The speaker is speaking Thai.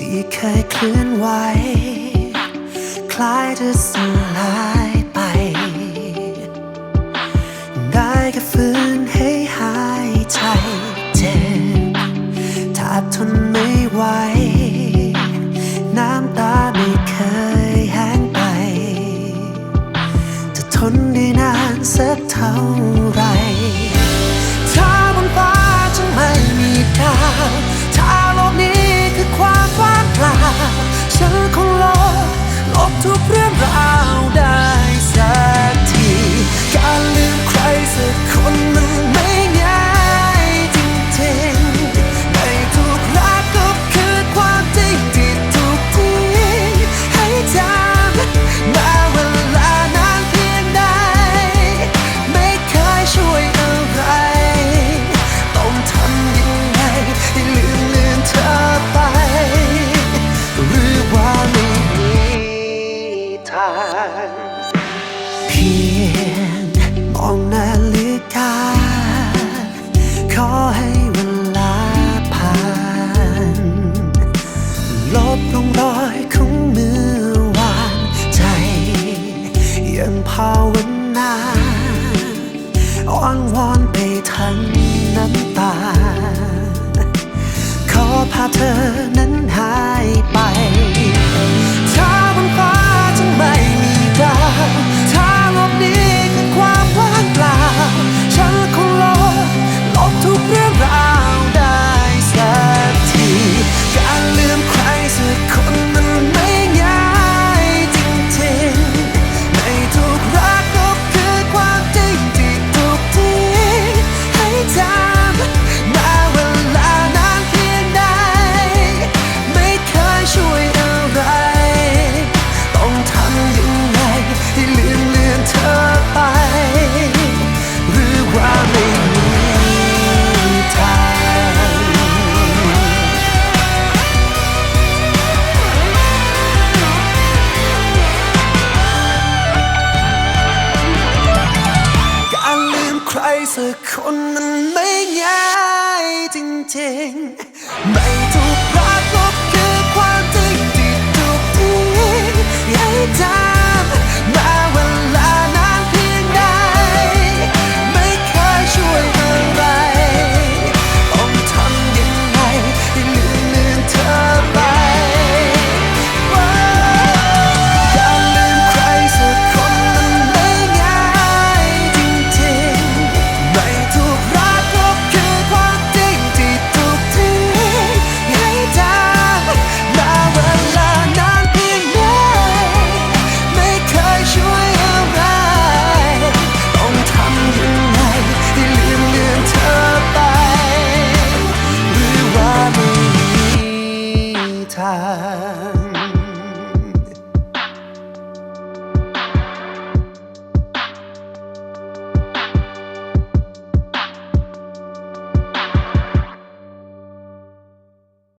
ที่เคยเคลื่อนไหว คล้ายจะสลายไป ได้แค่ฝืนให้หายใจเจ็บถ้าทนไม่ไหว น้ำตาไม่เคยแห้งไป จะทนได้นานสักเท่าไหร อยของเมื่อวานใจยังภาวนาอ้อนวอนไปทั้งน้ำตา ขอพาเธอนั้นหาย สักคนมันไม่ง่ายจริงๆ 谈